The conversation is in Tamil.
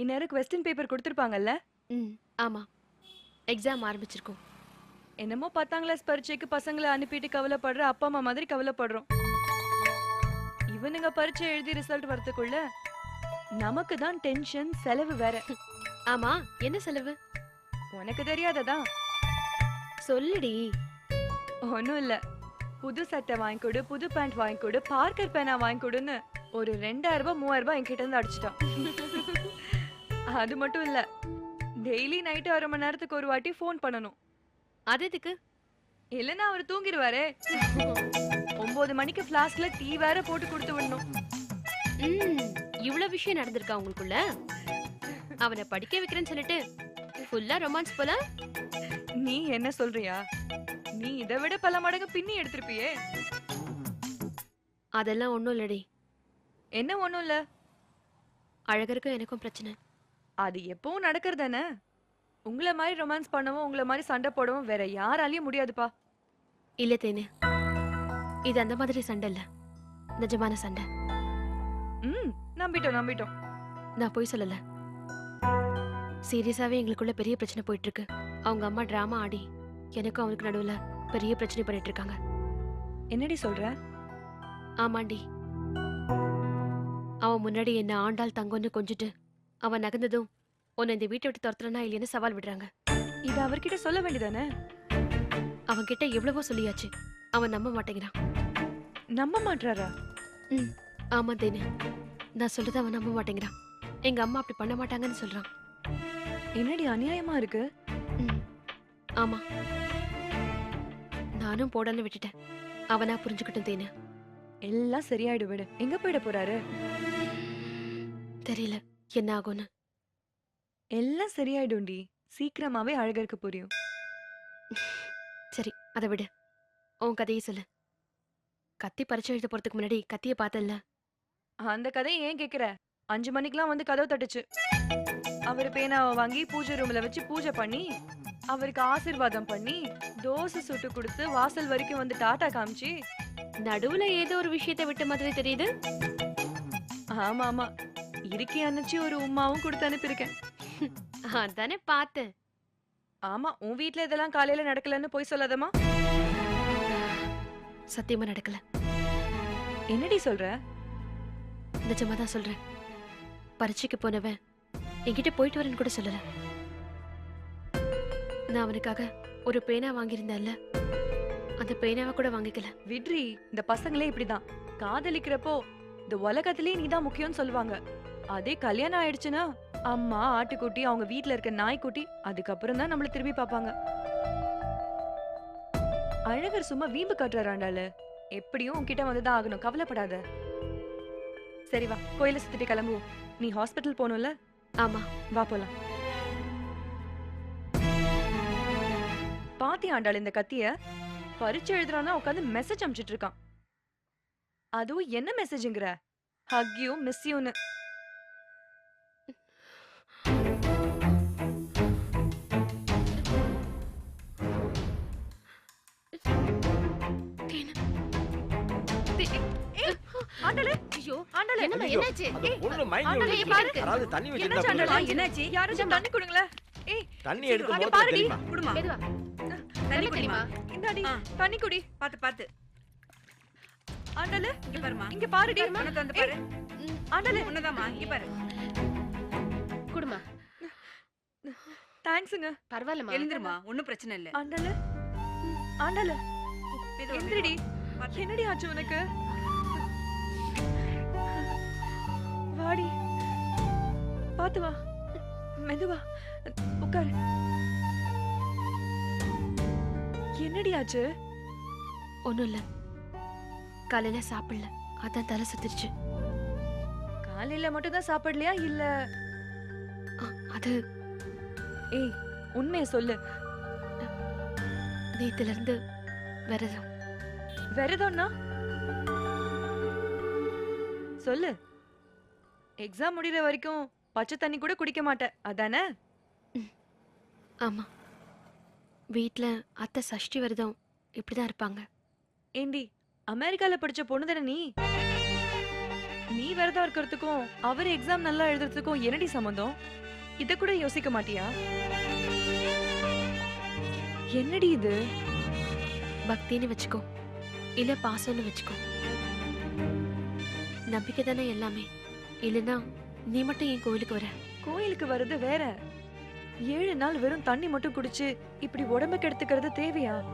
இந்நேரம் கொஸ்டின் பேப்பர் கொடுத்துருப்பாங்கல்ல? ம் ஆமா. எக்ஸாம் ஆரம்பிச்சிருக்கோம். என்னமோ பத்தாம் கிளாஸ் பரீட்சைக்கு பசங்களை அனுப்பிட்டு கவலைப்படுற அப்பா அம்மா மாதிரி கவலைப்படுறோம். இவனுங்க பரீட்சை எழுதி ரிசல்ட் வரதுக்குள்ள நமக்கு தான் டென்ஷன் செலவு வேற. ஆமா என்ன செலவு? உனக்கு தெரியாததா? சொல்லுடி. ஒன்றும் இல்ல. புது சட்டை வாங்கி கொடு புது பேண்ட் வாங்கி கொடு பார்க்கர் பேனா வாங்கி கொடுன்னு ஒரு ரெண்டாயிரம் ரூபாய் மூவாயிரம் ரூபாய் என்கிட்ட இருந்து அடிச்சிட்டான். அது மட்டும் இல்ல. டெய்லி நைட்டு அரை மணி நேரத்துக்கு ஒரு வாட்டி ஃபோன் பண்ணணும். அது எதுக்கு? இல்லைன்னா அவர் தூங்கிடுவாரே. ஒன்பது மணிக்கு ஃப்ளாஸ்க்ல டீ வேற போட்டு கொடுத்து விடணும். ம் இவ்வளவு விஷயம் நடந்திருக்கா உங்களுக்குள்ள? அவனை படிக்க வைக்கிறேன்னு சொல்லிட்டு ஃபுல்லா ரொமான்ஸ் போல? நீ என்ன சொல்றியா? நீ இதை விட பல மடங்கு பின்னி எடுத்திருப்பியே. அதெல்லாம் ஒண்ணும் இல்லடி. என்ன ஒண்ணும் இல்ல? அழகருக்கும் எனக்கும் பிரச்சனை. அது எப்பவும் நடக்கிறதானே உங்களை மாதிரி ரொமான்ஸ் பண்ணவும் உங்களை மாதிரி சண்டை போடவும் வேற யாராலையும் முடியாதுப்பா. இல்ல தேனு. இது அந்த மாதிரி சண்டை இல்ல. நிஜமான சண்டை. ம் நம்பிட்டோம் நம்பிட்டோம். நான் போய் சொல்லல. சீரியஸாவே எங்களுக்குள்ள பெரிய பிரச்சனை போயிட்டு இருக்கு அவங்க அம்மா டிராமா ஆடி எனக்கும் அவனுக்கு நடுவுல பெரிய பிரச்சனை பண்ணிட்டு இருக்காங்க என்னடி சொல்ற? ஆமாண்டி. அவன் முன்னாடி என்ன ஆண்டாள் தங்கம்னு கொஞ்சிட்டு அவன் நகர்ந்ததும் உன்னை இந்த வீட்டை விட்டு துரத்துறனா இல்லைன்னு சவால் விடுறாங்க. இது அவர்கிட்ட சொல்ல வேண்டியதானே? அவன் கிட்ட எவ்வளவோ சொல்லியாச்சு. அவன் நம்ப மாட்டேங்கிறான். நம்ப மாட்டாரா ஆமா தேனு நான் சொல்றத அவன் நம்ப மாட்டேங்கிறான். எங்க அம்மா அப்படி பண்ண மாட்டாங்கன்னு சொல்றான். என்னடி அநியாயமா இருக்கு? ம், ஆமா. நானும் போடன்னு விட்டுட்டேன். அவனா புரிஞ்சுக்கிட்டும் தேனு. எல்லாம் சரியாயிடு விடு. எங்க போயிட போறாரு? தெரியல. என்ன ஆகும்னு? எல்லாம் சரியாயிடும்டி. சீக்கிரமாவே அழகருக்கு புரியும். சரி அதை விடு. உன் கதையை சொல்லு. கத்தி பறிச்சு எழுத போறதுக்கு முன்னாடி கத்திய பார்த்தல்ல? அந்த கதையை ஏன் கேக்குற? அஞ்சு மணிக்கெல்லாம் வந்து கதவு தட்டுச்சு. அவர் பேனாவை வாங்கி பூஜை ரூம்ல வச்சு பூஜை பண்ணி அவருக்கு ஆசீர்வாதம் பண்ணி தோசை சுட்டு கொடுத்து வாசல் வரைக்கும் வந்து டாட்டா காமிச்சு நடுவுல ஏதோ ஒரு விஷயத்தை விட்ட மாதிரி தெரியுது. ஆமா ஆமா இருக்கி அனுப்பிச்சு ஒரு உமாவும் கொடுத்து அனுப்பியிருக்கேன். அதானே பார்த்தேன். ஆமா உன் வீட்ல இதெல்லாம் காலையில நடக்கலன்னு போய் சொல்லாதமா சத்தியமா நடக்கல. என்னடி சொல்ற? நிஜமா தான் சொல்றேன். பரீட்சைக்கு போனவன் என்கிட்ட போயிட்டு வரேன்னு கூட சொல்லல. நான் அவனுக்காக ஒரு பேனா வாங்கியிருந்தேன்ல. அந்த பேனாவை கூட வாங்கிக்கல. விட்ரி இந்த பசங்களே இப்படிதான். காதலிக்கிறப்போ இந்த உலகத்திலேயே நீதான் முக்கியம்னு சொல்லுவாங்க. அதே கல்யாணம் ஆயிடுச்சுன்னா அம்மா ஆட்டுக்குட்டி அவங்க வீட்ல இருக்க நாய்க்குட்டி அதுக்கப்புறம் தான் நம்மள திரும்பி பார்ப்பாங்க. அழகர் சும்மா வீம்பு காட்டுறாண்டால எப்படியும் உன்கிட்ட வந்துதான் ஆகணும். கவலைப்படாத. சரி வா கோயில சுத்திட்டு கிளம்புவோம். நீ ஹாஸ்பிட்டல் போகணும்ல? ஆமா. வா போலாம். பாத்தி ஆண்டாள் இந்த கத்திய பரீட்சை எழுதுறான்னா உட்காந்து மெசேஜ் அனுப்பிச்சிட்டு இருக்கான். அதுவும் என்ன மெசேஜ்ங்கிற ஹக் யூ ஆண்டாளு? ஐயோ ஏய். இங்க பாரு. யாராவது தண்ணி வச்சிருந்தா என்னாச்சு கொடுங்க. ஆண்டாளு என்னாச்சு யாராச்சும் தண்ணி கொடுங்களேன் ஏய் தண்ணி சரி, எடுத்து அங்க முகத்துல பாருடி. தெரியுமா? குடுமா. மெதுவா. தண்ணி குடிமா. இந்தாடி ஆ. தண்ணி குடி. பாத்து பாத்து. ஆண்டாளு? இங்க பாருமா. இங்க பாருடி. உன்னை வந்து பாரு. ஆண்டாளு. உன்னதாமா இங்க பாரு. குடுமா. தேங்க்ஸுங்க பரவாயில்லமா எழுந்துருமா. ஒண்ணும் பிரச்சனை இல்ல. எந்திரிடி. பாத்து. என்னடி ஆச்சு உனக்கு? பாத்து வா. மெதுவா. உட்காரு. என்னடி ஆச்சு? ஒண்ணும் இல்ல. காலையில சாப்பிடல. அதான் தலை சுத்திருச்சு. காலையில மட்டும் தான் சாப்பிடலையா? இல்ல? அது ஏய் உண்மையை சொல்லு. நேத்துல இருந்து விரதம். விரதம்னா? சொல்லு. எக்ஸாம் முடியற வரைக்கும் பச்சை தண்ணி கூட குடிக்க மாட்டேன். அதானே? ஆமா. வீட்ல அத்தை சஷ்டி விரதம் இப்படிதான் இருப்பாங்க. ஏண்டி அமெரிக்கால படிச்ச பொண்ணு தானே நீ? நீ விரதம் இருக்கிறதுக்கும் அவர் எக்ஸாம் நல்லா எழுதுறதுக்கும் என்னடி சம்மந்தம் இத கூட யோசிக்க மாட்டியா? என்னடி இது? பக்தின்னு வச்சுக்கோ. இல்ல பாசம்னு வச்சுக்கோ. நம்பிக்கை தானே எல்லாமே. இல்லைன்னா நீ மட்டும் என் கோயிலுக்கு வர. கோயிலுக்கு வர்றது வேற. ஏழு நாள் வெறும் தண்ணி மட்டும் குடிச்சு இப்படி உடம்புக்கு கெடுத்துக்கிறது தேவையா?